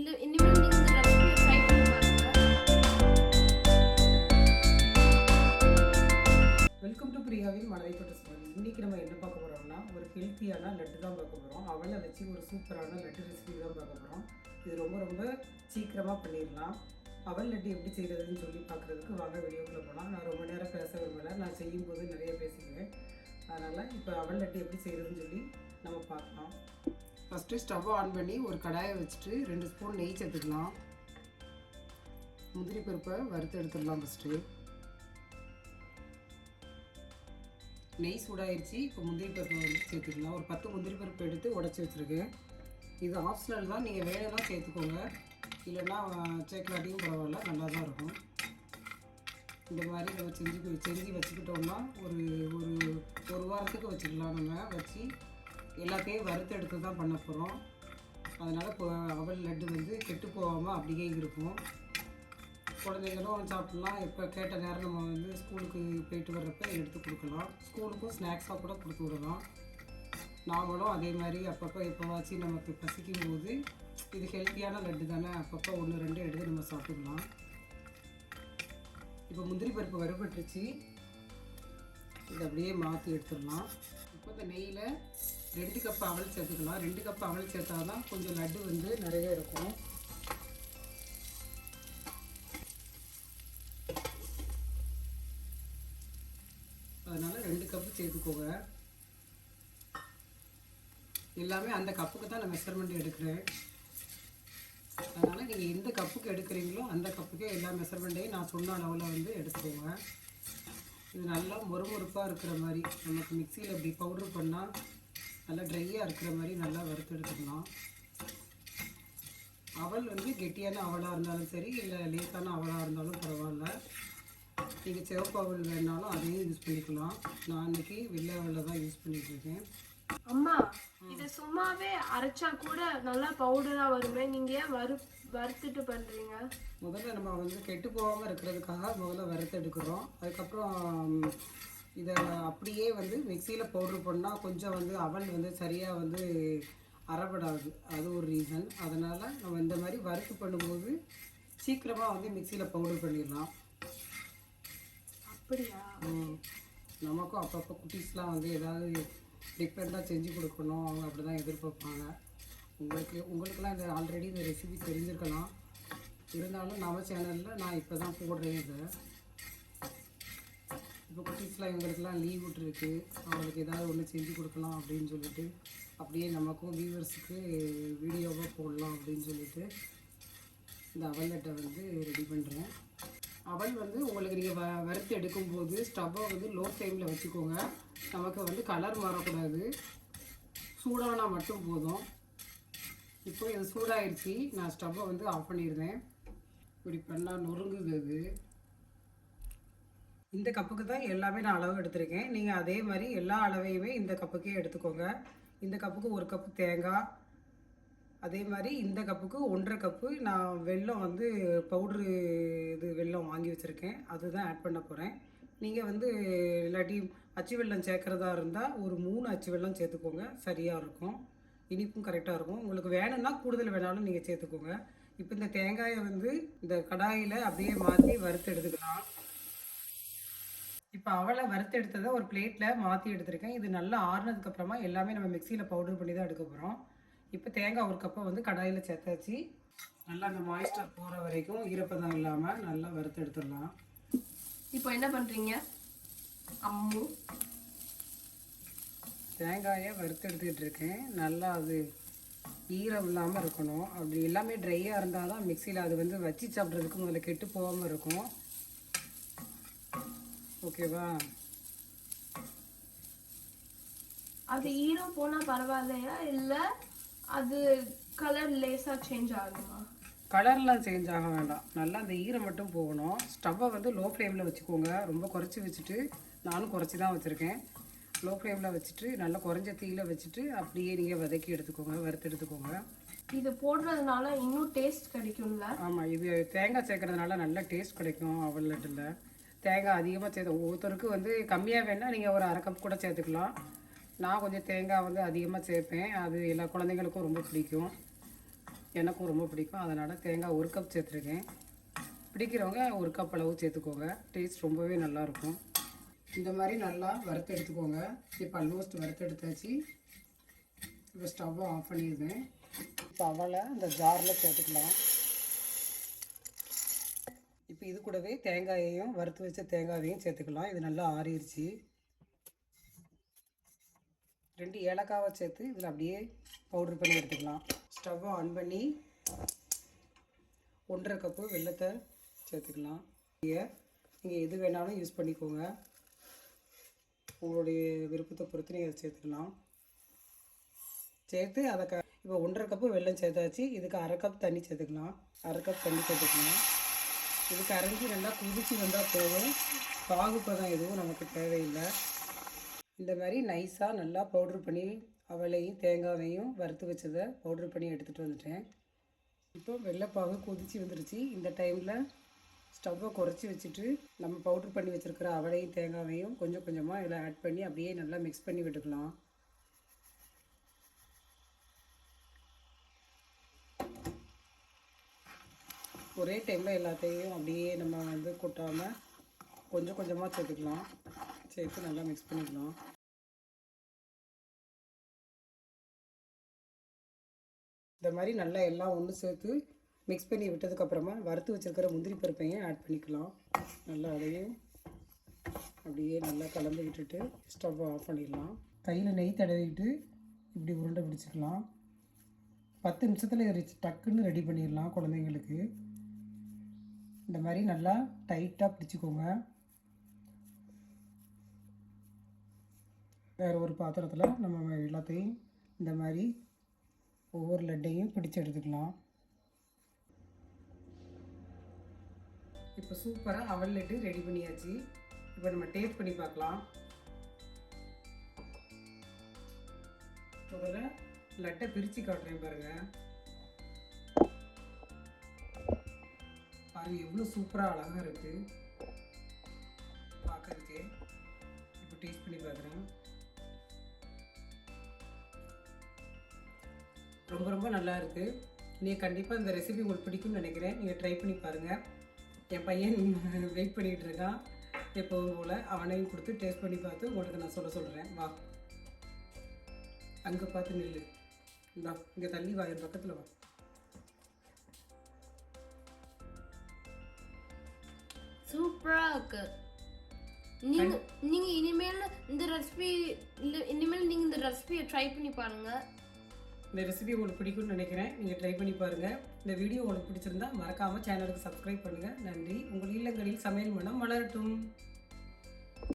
இந்த இனிமேல் இந்த ட்ரை பண்ணி வெல்கம் டு பிரியாவின் மலரை தொட்ட ஸ்டோரி இன்றைக்கி நம்ம என்ன பார்க்க போகிறோம்னா ஒரு ஹெல்த்தியான லட்டு தான் பார்க்க போகிறோம் அவளை வச்சு ஒரு சூப்பரான லட்டு ரெசிபி தான் பார்க்க போகிறோம் இது ரொம்ப ரொம்ப சீக்கிரமாக பண்ணிடலாம். அவல் லட்டு எப்படி செய்கிறதுன்னு சொல்லி பார்க்குறதுக்கு வாங்க வீடியோக்குள்ளே போகலாம் நான் ரொம்ப நேரம் பேச விரும்பலை. நான் செய்யும்போது நிறைய பேசிக்குவேன். அதனால் இப்போ அவல் லட்டு எப்படி செய்கிறதுன்னு சொல்லி நம்ம பார்க்கலாம். ஃபஸ்ட்டு ஸ்டவ் ஆன் பண்ணி ஒரு கடாயை வச்சுட்டு ரெண்டு ஸ்பூன் நெய் சேர்த்துக்கலாம். முந்திரி பருப்பை வறுத்து எடுத்துடலாம் ஃபஸ்ட்டு நெய் சூடாயிருச்சு இப்போ முந்திரி பருப்பை வந்து சேர்த்துக்கலாம். ஒரு பத்து முந்திரி பருப்பு எடுத்து உடச்சி வச்சுருக்கேன். இது ஆப்ஷனல் தான் நீங்கள் வேணும்னா சேர்த்துக்கோங்க. இல்லைன்னா சேர்க்கலாட்டியும் பரவாயில்ல நல்லா தான் இருக்கும். இந்த மாதிரி நம்ம செஞ்சு செஞ்சு வச்சுக்கிட்டோம்னா ஒரு ஒரு ஒரு வாரத்துக்கு வச்சுக்கலாம் நம்ம வச்சு எல்லாத்தையும் வறுத்து எடுத்து தான் பண்ண போகிறோம் அதனால் இப்போ அவல் லட்டு வந்து கெட்டு போகாமல் அப்படியே இருக்கும். குழந்தைங்களும் சாப்பிட்லாம். இப்போ கேட்ட நேரம் நம்ம வந்து ஸ்கூலுக்கு போயிட்டு வர்றப்ப எடுத்து கொடுக்கலாம். ஸ்கூலுக்கும் ஸ்நாக்ஸாக கூட கொடுத்து விடலாம். நாமளும் அதே மாதிரி அப்பப்போ எப்போவாச்சும் நமக்கு பசிக்கும் போது இது ஹெல்த்தியான லட்டு தானே அப்பப்போ ஒன்று ரெண்டு எடுத்து நம்ம சாப்பிட்டுக்கலாம் இப்போ முந்திரி பருப்பு வறுபட்டுருச்சு. இதை அப்படியே மாற்றி எடுத்துடலாம். இப்போ இந்த நெய்யில் ரெண்டு கப் அவல் சேர்த்துக்கலாம். ரெண்டு கப் அவல் சேர்த்தா தான் கொஞ்சம் லட்டு வந்து நிறைய இருக்கும். அதனால் ரெண்டு கப்பு சேர்த்துக்கோங்க. எல்லாமே அந்த கப்புக்கு தான் நான் மெஷர்மெண்ட் எடுக்கிறேன். அதனால் நீங்கள் எந்த கப்புக்கு எடுக்கிறீங்களோ அந்த கப்புக்கே எல்லா மெஷர்மெண்ட்டையும் நான் சொன்ன அளவில் வந்து எடுத்துக்கோங்க. இது நல்லா மொறுமொறுப்பாக இருக்கிற மாதிரி. நமக்கு மிக்சியில் இப்படி பவுட்ரு பண்ணால் நல்லா ட்ரையாக இருக்கிற மாதிரி நல்லா வறுத்து எடுத்துக்கலாம் அவல் வந்து கெட்டியான அவலாக இருந்தாலும் சரி இல்லை லேசான அவலாக இருந்தாலும் பரவாயில்ல. நீங்கள் சிவப்பு அவல் வேணாலும் அதையும் யூஸ் பண்ணிக்கலாம். நான் இன்னைக்கு வெள்ளை அவலில் தான் யூஸ் பண்ணிட்டு இருக்கேன் அம்மா இத சும்மாவே அரைச்சா கூட நல்லா பவுடரா வருமே? நீங்க ஏன் வறு வறுத்துட்டு பண்றீங்க? முதல்ல நம்ம வந்து கெட்டு போகாமல் இருக்கிறதுக்காக முதல்ல வறுத்து எடுக்கிறோம் அதுக்கப்புறம் இதை அப்படியே வந்து மிக்சியில் பவுட்ரு பண்ணால் கொஞ்சம் வந்து அவல் வந்து சரியாக வந்து அரைப்படாது அது ஒரு ரீசன். அதனால் நம்ம இந்த மாதிரி வறுத்து பண்ணும்போது சீக்கிரமாக வந்து மிக்சியில் பவுடர் பண்ணிடலாம். அப்படியா. நமக்கும் அப்பப்போ குட்டீஸ்லாம் வந்து ஏதாவது டிஃப்ரெண்ட்டாக செஞ்சு கொடுக்கணும். அவங்க அப்படி தான் எதிர்பார்ப்பாங்க. உங்களுக்கு உங்களுக்கெல்லாம் இந்த ஆல்ரெடி இந்த ரெசிபி தெரிஞ்சிருக்கலாம். இருந்தாலும் நம்ம சேனலில் நான் இப்போ தான் போடுறேன் இதை. இப்போ குட்டீஸ்லாம் இவங்களுக்குலாம் லீவ் விட்டுருக்கு. அவங்களுக்கு ஏதாவது ஒன்று செஞ்சு கொடுக்கலாம் அப்படின்னு சொல்லிட்டு அப்படியே நமக்கும் வியூவர்ஸுக்கு வீடியோவாக போடலாம் அப்படின்னு சொல்லிட்டு இந்த அவல்லட்டை வந்து ரெடி பண்ணுறேன் அவல் வந்து உங்களுக்கு நீங்கள் வ வறுத்து எடுக்கும்போது ஸ்டவ்வை வந்து லோ ஃப்ளேமில் வச்சுக்கோங்க. நமக்கு வந்து கலர் மாறக்கூடாது. சூடானா மட்டும் போதும். இப்போ இது சூடாயிருச்சு. நான் ஸ்டவ்வை வந்து ஆஃப் பண்ணிடுறேன். இப்படி பண்ணால் நொறுங்குது அது. இந்த கப்புக்கு தான் எல்லாமே நான் அளவு எடுத்திருக்கேன். நீங்கள் அதே மாதிரி எல்லா அளவையுமே இந்த கப்புக்கே எடுத்துக்கோங்க. இந்த கப்புக்கு ஒரு கப்பு தேங்காய். அதே மாதிரி இந்த கப்புக்கு ஒன்றரை கப்பு நான் வெல்லம் வந்து பவுட்ரு இது வெல்லம் வாங்கி வச்சுருக்கேன். அதுதான் ஆட் பண்ண போகிறேன் நீங்கள் வந்து இல்லாட்டி அச்சு வெல்லம் சேர்க்குறதா இருந்தால் ஒரு மூணு அச்சு வெல்லம் சேர்த்துக்கோங்க. சரியாக இருக்கும். இனிப்பும் கரெக்டாக இருக்கும். உங்களுக்கு வேணும்னா கூடுதல் வேணாலும் நீங்கள் சேர்த்துக்கோங்க. இப்போ இந்த தேங்காயை வந்து இந்த கடாயில் அப்படியே மாற்றி வறுத்து எடுத்துக்கலாம். இப்போ அவளை வறுத்து எடுத்ததை ஒரு பிளேட்டில் மாற்றி எடுத்திருக்கேன். இது நல்லா ஆறுனதுக்கு அப்புறமா எல்லாமே நம்ம மிக்சியில் பவுடர் பண்ணி தான் எடுக்க போகிறோம் இப்போ தேங்காய் ஒரு கப்பை வந்து கடாயில் சேர்த்தாச்சு. நல்லா அந்த மாய்ஸ்டர் போகிற வரைக்கும் ஈரப்பதம் இல்லாமல் நல்லா வறுத்து எடுத்துடலாம். இப்போ என்ன பண்றீங்க? அம்மு. தேங்காயை வறுத்து எடுத்துக்கிட்டு இருக்கேன். நல்லா அது ஈரம் இல்லாமல் இருக்கணும். அப்படி எல்லாமே ட்ரையாக இருந்தால் தான் மிக்சியில் அது வந்து வச்சு சாப்பிட்றதுக்கு முதல்ல கெட்டு போகாமல் இருக்கும். ஓகேவா? அது ஈரம் போனா பரவாயில்லையா? இல்ல அது கலர் லேசா சேஞ்ச் ஆகுமா? கலர்லாம் சேஞ்ச் ஆக வேண்டாம். நல்லா அந்த ஈரம் மட்டும் போகணும். ஸ்டவ்வை வந்து லோ ஃப்ளேமில் வச்சுக்கோங்க. ரொம்ப குறைச்சி வச்சுட்டு நானும் குறைச்சி தான் வச்சுருக்கேன். லோ ஃப்ளேமில் வச்சுட்டு நல்லா குறைஞ்ச தீயில வச்சுட்டு அப்படியே நீங்கள் வதக்கி எடுத்துக்கோங்க வறுத்து எடுத்துக்கோங்க. இது போடுறதுனால இன்னும் டேஸ்ட் கிடைக்கும்ல? ஆமாம் இது தேங்காய் சேர்க்கறதுனால நல்ல டேஸ்ட் கிடைக்கும் அவல் லட்டில் தேங்காய் அதிகமாக சேர்த்து ஒவ்வொருத்தருக்கு வந்து கம்மியாக வேணால் நீங்கள் ஒரு அரை கப் கூட சேர்த்துக்கலாம். நான் கொஞ்சம் தேங்காய் வந்து அதிகமாக சேர்ப்பேன். அது எல்லா குழந்தைங்களுக்கும் ரொம்ப பிடிக்கும். எனக்கும் ரொம்ப பிடிக்கும். அதனால் தேங்காய் ஒரு கப் சேர்த்துருக்கேன். பிடிக்கிறவங்க ஒரு கப் அளவு சேர்த்துக்கோங்க. டேஸ்ட் ரொம்பவே நல்லாயிருக்கும் இந்த மாதிரி நல்லா வறுத்து எடுத்துக்கோங்க. இப்போ ஆல்மோஸ்ட் வறுத்து எடுத்தாச்சு. இப்போ ஸ்டவ்வை ஆஃப் பண்ணிடுவேன் இப்போ அவளை இந்த ஜாரில் சேர்த்துக்கலாம். இப்போ இது கூடவே தேங்காயையும் வறுத்து வச்ச தேங்காயையும் சேர்த்துக்கலாம். இது நல்லா ஆறிடுச்சு ரெண்டு ஏலக்காவை சேர்த்து இதில் அப்படியே பவுடர் பண்ணி எடுத்துக்கலாம். ஸ்டவ்வை ஆன் பண்ணி ஒன்றரை கப்பு வெல்லத்தை சேர்த்துக்கலாம். நீங்கள் எது வேணாலும் யூஸ் பண்ணிக்கோங்க. உங்களுடைய விருப்பத்தை பொறுத்து நீங்கள் அதை சேர்த்துக்கலாம். சேர்த்து அதை க இப்போ ஒன்றரை கப்பு வெள்ளம் சேர்த்தாச்சு. இதுக்கு அரை கப் தண்ணி சேர்த்துக்கலாம். அரை கப் தண்ணி சேர்த்துக்கலாம். இது கரைஞ்சி நல்லா குதிச்சு வந்தால் போதும். பாகுப்பதம் எதுவும் நமக்கு தேவையில்லை. இந்த மாதிரி நைஸாக நல்லா பவுட்ரு பண்ணி அவளையும் தேங்காவையும் வறுத்து வச்சதை பவுட்ரு பண்ணி எடுத்துகிட்டு வந்துட்டேன். இப்போ வெள்ளைப்பாகு கொதிச்சு வந்துருச்சு. இந்த டைமில் ஸ்டவ்வை குறைச்சி வச்சுட்டு நம்ம பவுட்ரு பண்ணி வச்சுருக்கிற அவளையும் தேங்காவையும் கொஞ்சம் கொஞ்சமாக இதில் ஆட் பண்ணி அப்படியே நல்லா மிக்ஸ் பண்ணி விட்டுக்கலாம். ஒரே டைமில் எல்லாத்தையும் அப்படியே நம்ம வந்து கொட்டாமல் கொஞ்சம் கொஞ்சமாக சேர்த்துக்கலாம். சேர்த்து நல்லா மிக்ஸ் பண்ணிக்கலாம். இந்த மாதிரி நல்லா எல்லாம் ஒன்று சேர்த்து மிக்ஸ் பண்ணி விட்டதுக்கப்புறமா வறுத்து வச்சுருக்கிற முந்திரி பருப்பையும் ஆட் பண்ணிக்கலாம். நல்லா அதையும் அப்படியே நல்லா கலந்து விட்டுட்டு ஸ்டவ் ஆஃப் பண்ணிடலாம். கையில் நெய் தடவிட்டு இப்படி உருண்டை பிடிச்சிக்கலாம். பத்து நிமிஷத்தில் இது டக்குன்னு ரெடி பண்ணிடலாம் குழந்தைங்களுக்கு. இந்த மாதிரி நல்லா டைட்டாக பிடிச்சிக்கோங்க. வேறு ஒரு பாத்திரத்தில் நம்ம எல்லாத்தையும் இந்த மாதிரி ஒவ்வொரு லட்டையும் பிடிச்சு எடுத்துக்கலாம். இப்போ சூப்பராக அவல் லட்டு ரெடி பண்ணியாச்சு. இப்போ நம்ம டேஸ்ட் பண்ணி பார்க்கலாம். முதல்ல லட்டை பிரித்து காட்டுறேன் பாருங்கள் பாருங்க எவ்வளோ சூப்பராக அழகாக இருக்குது பார்க்குறதுக்கு இப்போ டேஸ்ட் பண்ணி பார்க்குறேன் ரொம்ப ரொம்ப நல்லா இருக்குது நீங்கள் கண்டிப்பாக இந்த ரெசிபி உங்களுக்கு பிடிக்கும்னு நினைக்கிறேன். நீங்கள் ட்ரை பண்ணி பாருங்கள் என் பையன் வெயிட் பண்ணிகிட்டு இருக்கான். எப்போதும் போல் அவனையும் கொடுத்து டேஸ்ட் பண்ணி பார்த்து உங்களுக்கு நான் சொல்ல சொல்கிறேன் வா. அங்கே பார்த்து நில்லு. இந்தா இங்கே தள்ளி வா என் பக்கத்தில் வா. சூப்பரா இருக்கு நீங்க நீங்க இனிமேல் இந்த ரெசிபி இனிமேல் நீங்க இந்த ரெசிபியை ட்ரை பண்ணி பாருங்க. இந்த ரெசிபி உங்களுக்கு பிடிக்கும்னு நினைக்கிறேன். நீங்கள் ட்ரை பண்ணி பாருங்கள் இந்த வீடியோ உங்களுக்கு பிடிச்சிருந்தா மறக்காமல் சேனலுக்கு சப்ஸ்கிரைப் பண்ணுங்கள் நன்றி. உங்கள் இல்லங்களில் சமையல் மனம் மலரட்டும்.